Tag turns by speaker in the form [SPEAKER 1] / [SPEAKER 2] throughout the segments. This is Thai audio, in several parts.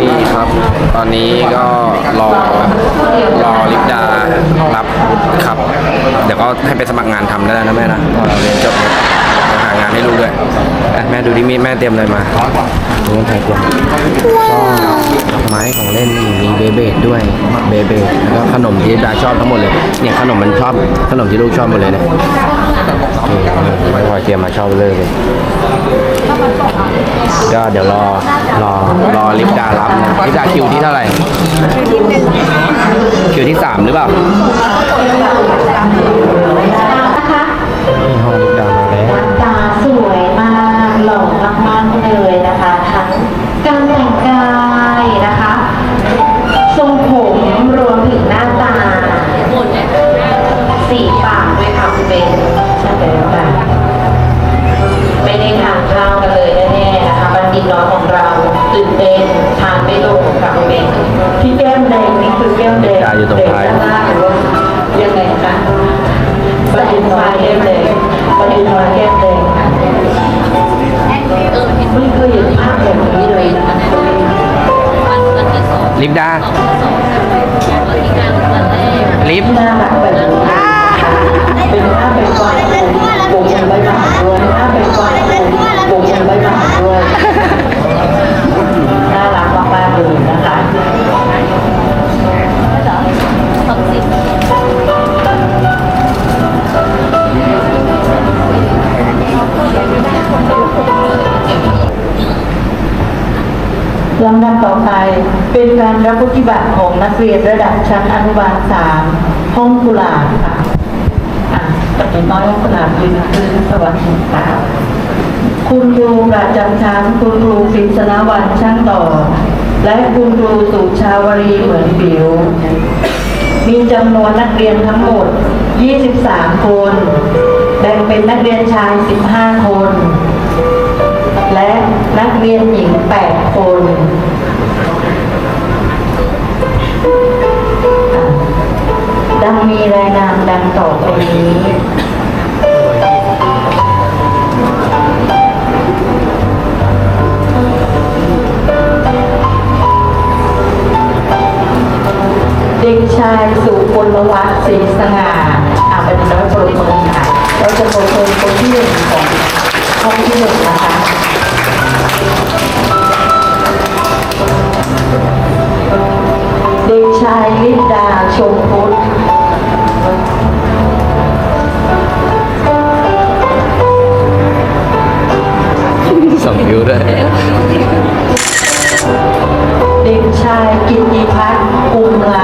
[SPEAKER 1] นี่ครับ ตอนนี้ก็รอรอลิปดารับครับ เดี๋ยวก็ให้ไปสมัครงานทำได้แล้วนะแม่นะพอเราเรียนจบเนี่ยหางานให้ลูกด้วยอะแม่ดูดิมีแม่เตรียมอะไรมาดูกันไทยก่อนก็ไม้ของเล่นนี่มีเบเบดด้วยเบเบดแล้วก็ขนมที่ลิปดาชอบทั้งหมดเลย เนี่ยขนมมันชอบขนมที่ลูกชอบหมดเลยเนี่ยนี่ไม่พอเตรียมมาชอบเลยเลย ก็เดี๋ยวรอ รอรอลิฟต์ดารับนะลิฟต์ดาคิวที่เท่าไหร่ คิวที่สามหรือเปล่านี่ห้องลิฟต์ดามาแล้ว
[SPEAKER 2] ตาสวยมากหล่อมากๆเลยนะคะทั้งการแต่งกายนะคะทรงผมรวมถึงหน้าตาสีปากด้วยค่ะคุณเบนใช่แล้วค่ะไม่ได้ทานข้าวกันเลยแน่ๆนะคะบัณฑิตน้อยของเรา ตื่นเต้นทานไม่ลงค่ะคุณเบนที่แก้มแดงนี่คือแก้มแดง
[SPEAKER 1] จ่ายอยู่ตรงท้าย
[SPEAKER 2] แดงด้านล่างหรือว่ายังไงคะบัณฑิตน้อยแก้มแดงบัณฑิตน้อยแก้มแดงค่ะไม่เคยเห็นภาพแบบนี้เลยนะคะ
[SPEAKER 1] ลิฟต์ดาลิฟต์
[SPEAKER 2] น่ารักแบบนี้เป็นภาพเป็นวาดโบกมือใบหมากด้วยภาพเป็นวาดโบกมือใบหมากด้วย การรับปฏิบัติของนักเรียนระดับชั้นอนุบาลสามห้องกุหลาบค่ะอะตัดน้อยห้องกุหลาบยืนขึ้นสวัสดีค่ะคุณครูประจำชั้นคุณครูฟิศนวันช่างต่อ และคุณครูสุชาวรีเหมือนผิว มีจำนวนนักเรียนทั้งหมด 23 คน แบ่งเป็นนักเรียนชาย 15 คน และนักเรียนหญิง 8 คน กชายกิตติพัฒน์กุมลา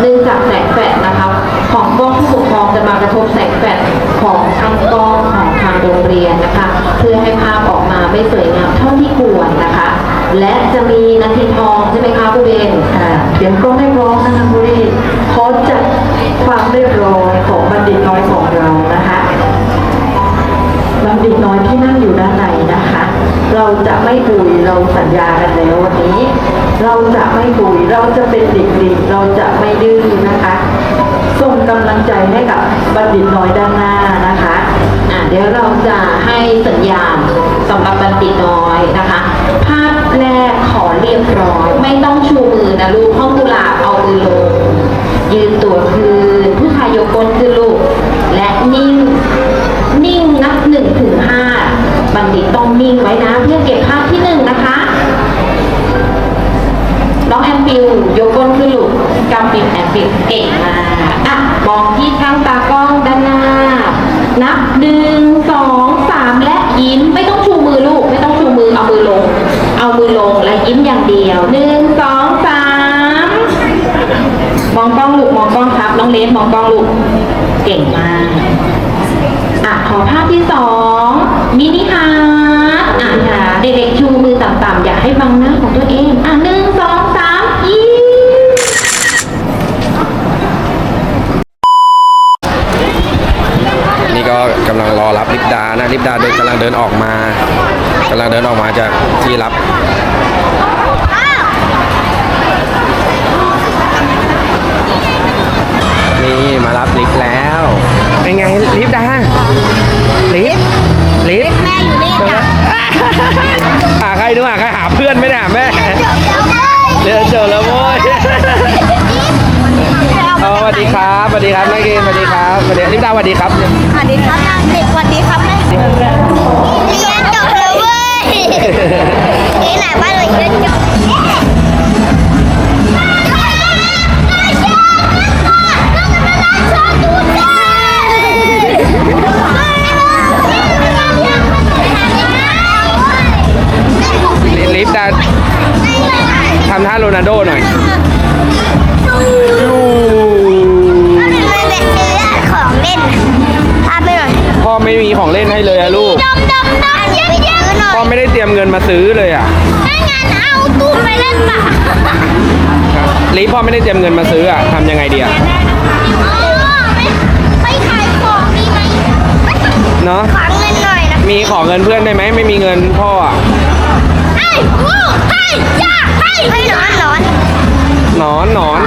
[SPEAKER 2] เนื่
[SPEAKER 1] อง
[SPEAKER 2] จากแสงแฟลชนะคะของกล้องผู้ปกครองจะมากระทบแสงแฟลชของทางกล้องของทางโรงเรียนนะคะ เพื่อให้ภาพออกมาไม่สวยงามเท่าที่ควรนะคะ และจะมีนาทีทองใช่ไหมคะคุณเบนอ่าเดี๋ยวก็ไม่พร้อมนะคะคุณเบนขอจัดความเรียบร้อยของบัณฑิตน้อยของเรานะคะบัณฑิตน้อยที่นั่งอยู่ด้านในนะคะ เราจะไม่คุยเราสัญญากันแล้ววันนี้ เราจะไม่คุยเราจะเป็นเด็กดีเราจะไม่ดื้อนะคะส่งกำลังใจให้กับบัณฑิตน้อยด้านหน้านะคะอะเดี๋ยวเราจะให้สัญญาณสำหรับบัณฑิตน้อยนะคะ ภาพแรกขอเรียบร้อยไม่ต้องชูมือนะลูกห้องกุหลาบเอามือลงยืนตัวคืนผู้ชายยกก้นขึ้นลูก และนิ่ง นิ่งนับหนึ่งถึงห้าบัณฑิตต้องนิ่งไว้นะ คิวยกก้นขึ้นลูกกำปิดแอมฟิวเก่งมากอะมองที่ช่างตากล้องด้านหน้า นับหนึ่งสองสามและยิ้มไม่ต้องชูมือลูก ไม่ต้องชูมือเอามือลง เอามือลงและยิ้มอย่างเดียวหนึ่งสองสามมองกล้องลูกมองกล้องครับน้องเลนมองกล้องลูกเก่งมากอะขอภาพที่สองมินิฮาร์ทอะค่ะเด็กๆชูมือต่ำๆอย่าให้บังหน้าของตัวเองอะหนึ่งสองสามยิ้ม
[SPEAKER 1] นี่ก็กำลังรอรับลิปดานะลิปดาเดิ นกำลังเดินออกมากำลังเดินออกมาจากที่รับนี่มารับลิฟต์แล้ว เป็นไงลิฟต์ดาลิฟต์ลิฟต์
[SPEAKER 3] แม่อยู่นี่จ้ะ
[SPEAKER 1] หาใครดูหาใครหาเพื่อนไหมเนี่ยแม่เดี๋ยวเจอแล้วโว้ยเอาสวัสดีครับส วัสดีครับนักเรียนสวัสดีครับสวัสดีลิฟต์ดาสวัสดีครับ
[SPEAKER 3] สวัสดีครับนางเด็กสวัสดีครับแม่เรียนจบแล้วเว้ยเอ๊ะไหนว่าเราเรียนจบ ไม่ได้เต
[SPEAKER 1] รียมเงินมาซื้ออะทำยังไงดีอะ
[SPEAKER 3] ไปขายของดีไหม
[SPEAKER 1] เนาะ
[SPEAKER 3] ขอเงินหน่อยนะ
[SPEAKER 1] มีขอเงินเพื่อนได้ไหมไม่มีเงินพ่ออะ
[SPEAKER 3] ไอ้วู้ไอ้ย่าไอ้ไอ้หนอนหนอน
[SPEAKER 1] หนอนหนอน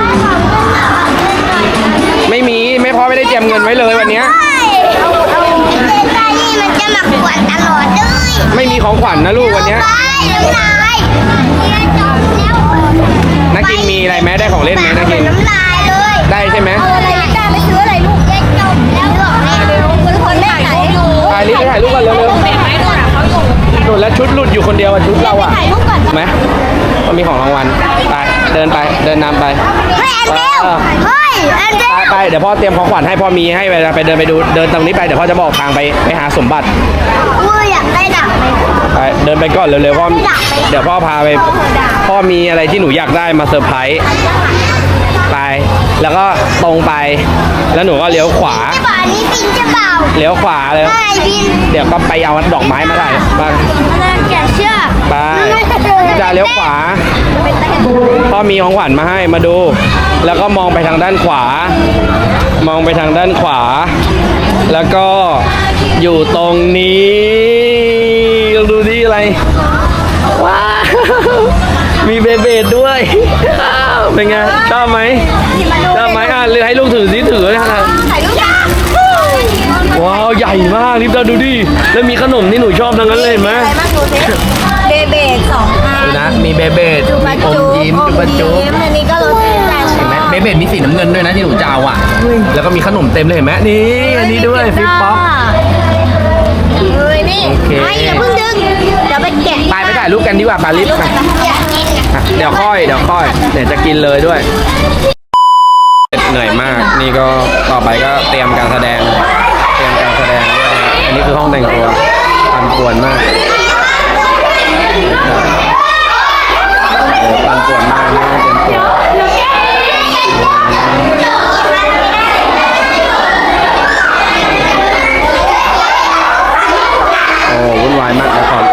[SPEAKER 1] ไม่มีไม่พ่อไม่ได้เตรียมเงินไว้เลยวันเนี้ย
[SPEAKER 3] ไอ้เอาเอาเล่นได้นี่มันจะมาขวนตลอดเลย
[SPEAKER 1] ไม่มีของขวัญนะลูกวันเนี้ย
[SPEAKER 3] ไปน้ำลายเรียนจบแล้ว
[SPEAKER 1] นักกินมีอะไรไหมได้ของเล่นไหมนักกิน
[SPEAKER 3] น้ำลายเลย
[SPEAKER 1] ได้ใช่ไหม
[SPEAKER 3] เอาอะไรลิต้าไปซื้ออะไรลูกเรียนจบแล้วบอกแม่เร็วคุณคนแม่ไหนอยู่
[SPEAKER 1] ถ่ายลิฟต์ไปถ่ายรูปกันเร็ว
[SPEAKER 3] เห็นไหมโดนอะเขาอยู่
[SPEAKER 1] ๆหลุดแล้วชุดหลุดอยู่คนเดียวอะชุดเราอะ
[SPEAKER 3] ถ่ายรูปก่อน
[SPEAKER 1] ไหมมันมีของรางวัลไป เดินไปเดินนำไป
[SPEAKER 3] เฮ้ยแอนเดลเฮ้ยแอนเด
[SPEAKER 1] ไป
[SPEAKER 3] ล
[SPEAKER 1] ไปเดี๋ยวพ่อเตรียมของขวัญให้พ่อมีให้เวลาไปเดินไปดูเดินตรงนี้ไปเดี๋ยวพ่อจะบอกทางไปไปหาสมบัติ
[SPEAKER 3] อุ้ยอยากได้ดาบไหม
[SPEAKER 1] ไปเดินไปก่อนเร็วๆพ่อเดี๋ยวพ่อพาไป พ่อมีอะไรที่หนูอยากได้มาเซอร์ไพรส์ไป แล้วก็ตรงไป แล้วหนูก็เลี้ยวขวา
[SPEAKER 3] จะบอกอันนี้บินจะเปล่า
[SPEAKER 1] เลี้ยวขวาเลย
[SPEAKER 3] ไม่บิน
[SPEAKER 1] เดี๋ยวก็ไปเอาดอกไม้มาได้มา
[SPEAKER 3] มันแกะเชือก
[SPEAKER 1] ไปจะเลี้ยวขวาพ่อมีของขวัญมาให้มาดู แล้วก็มองไปทางด้านขวา มองไปทางด้านขวา แล้วก็อยู่ตรงนี้ ดูที่อะไร มีเบเบดด้วย เป็นไง ชอบไหมชอบไหมอะหรือให้ลูกถือสิถือนะ
[SPEAKER 3] ถ่ายรูปยัง
[SPEAKER 1] ว้าวใหญ่มากลิปตาดูดิ แล้วมีขนมที่หนูชอบทั้งนั้นเลยเห็นไหม
[SPEAKER 3] อะไรบ้างดูสิเบเบดสองอัน
[SPEAKER 1] ดูนะมีเบเบด
[SPEAKER 3] จุ
[SPEAKER 1] มี
[SPEAKER 3] บั
[SPEAKER 1] อ
[SPEAKER 3] จู
[SPEAKER 1] มยิ้มจุบะจุบ
[SPEAKER 3] ยิ้มอันนี้ก็รสแตง
[SPEAKER 1] เห็นไหมเบเบดมีสีน้ำเงินด้วยนะที่หนูจะเอาอะ แล้วก็มีขนมเต็มเลยเห็นไหมนี่อันนี้ด้วยฟิปป๊อก
[SPEAKER 3] เฮ้ยนี่
[SPEAKER 1] โอเค
[SPEAKER 3] ไม่อย่าเพิ่งดึง เดี๋ยวไปแกะ
[SPEAKER 1] ไปไปถ่ายรูปกันดีกว่าปาลิฟไป
[SPEAKER 3] อยากกินอะ
[SPEAKER 1] อะเดี๋ยวค่อยเดี๋ยวค่อยเดี๋ยวจะกินเลยด้วย เหนื่อยมาก นี่ก็ต่อไปก็เตรียมการแสดง เตรียมการแสดงด้วยนะอันนี้คือห้องแต่งตัวปั่นป่วนมากโอ้ปั่นป่วนมากนะเตรียมตัวโอ้ วุ่นวายมากเดี๋ยวขออนุญาตเตรี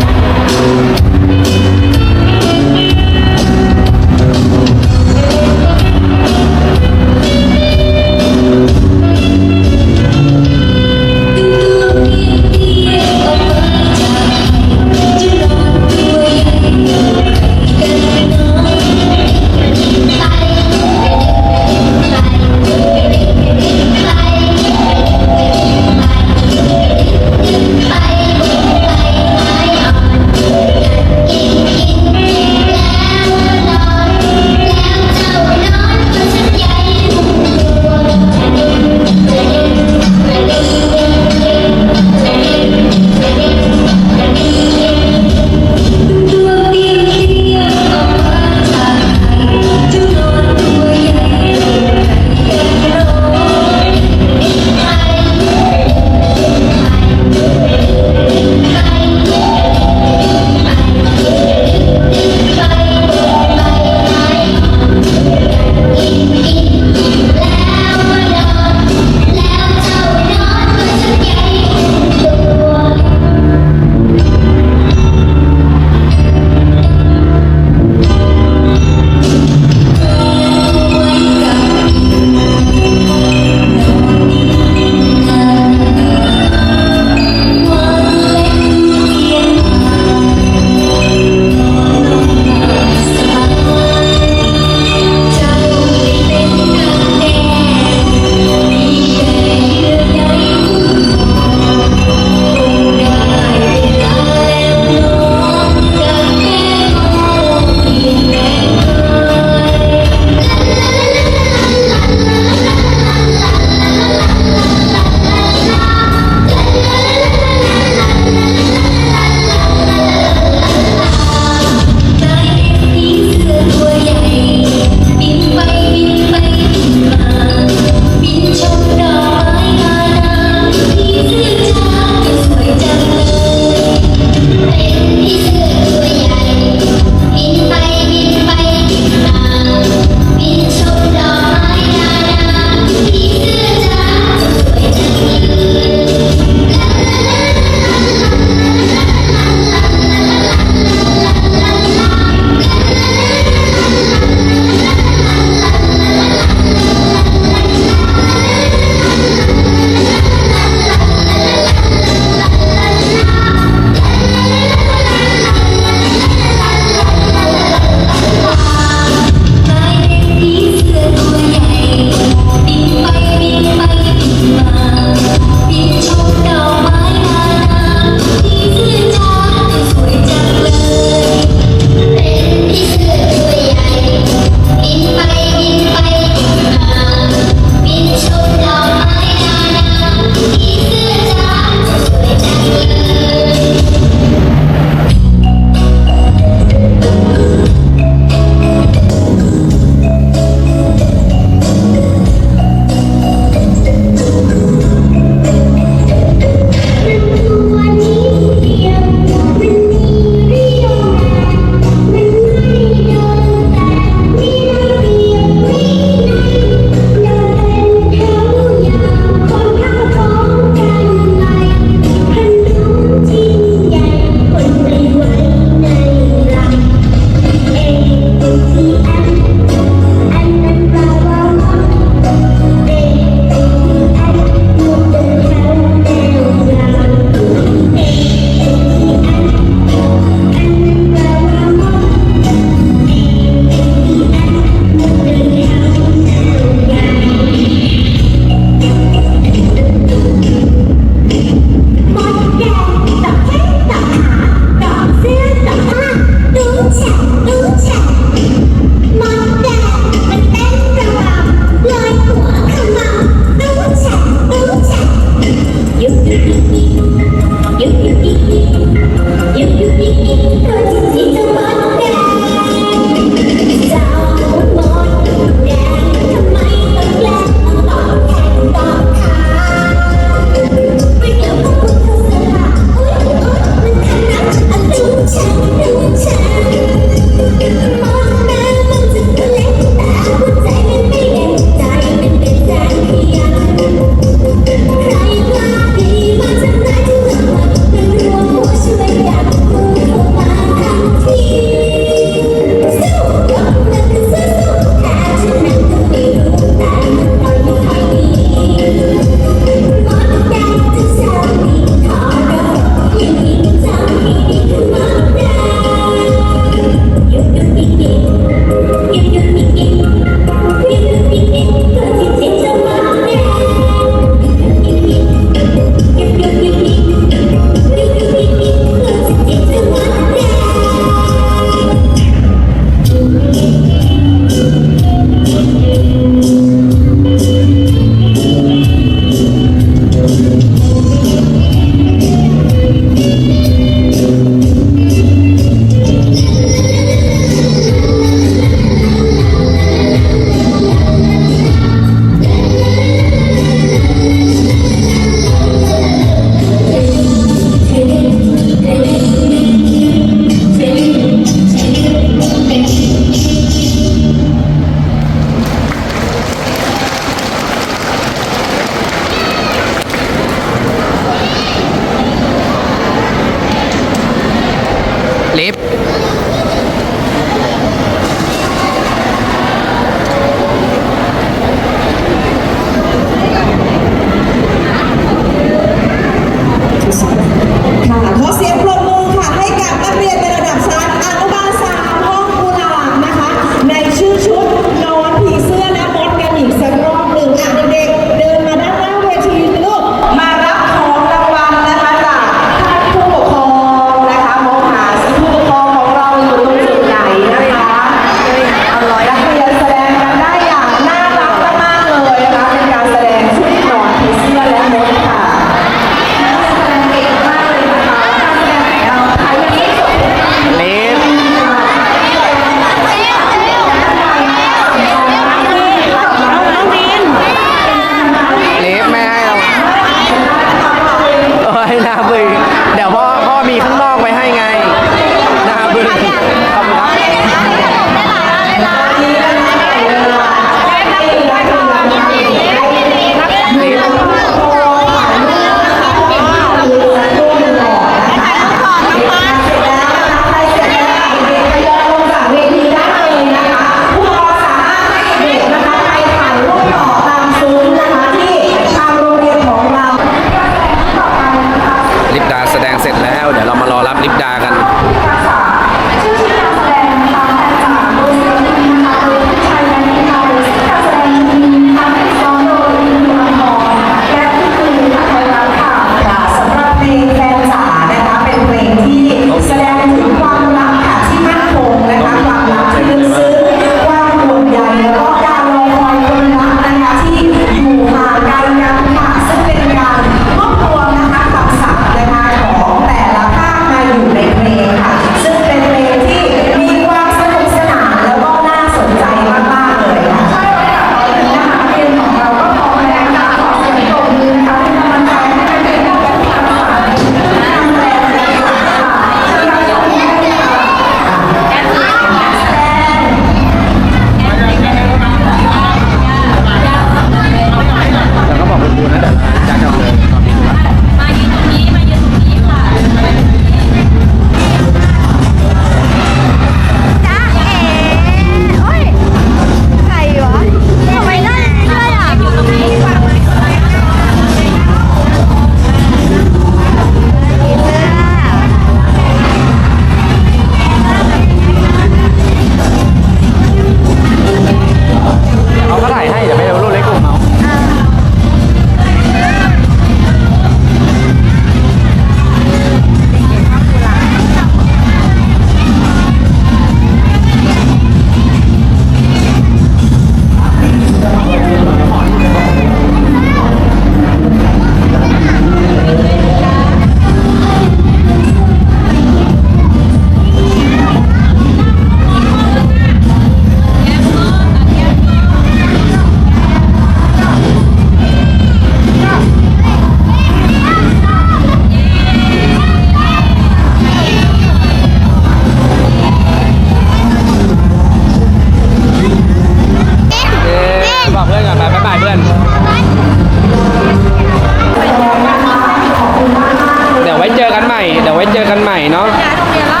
[SPEAKER 1] กัน
[SPEAKER 4] ใหม่เนาะย้าย
[SPEAKER 5] โรงเรียนละ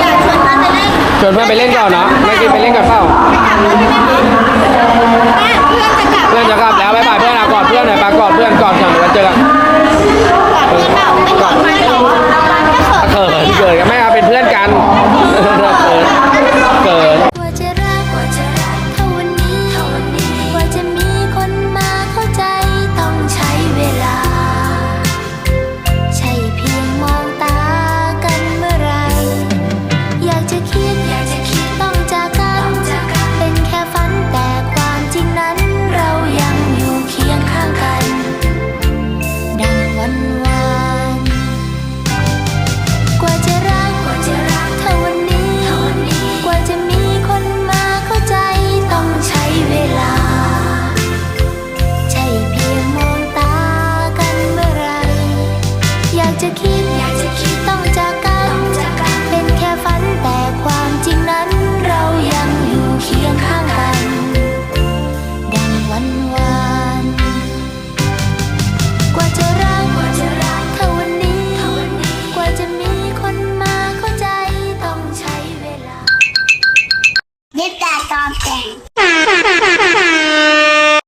[SPEAKER 5] อยากชวน
[SPEAKER 1] เพื่อนไปเล่นชวนเพื่อนไปเล่
[SPEAKER 3] น
[SPEAKER 1] ก่อนเนาะ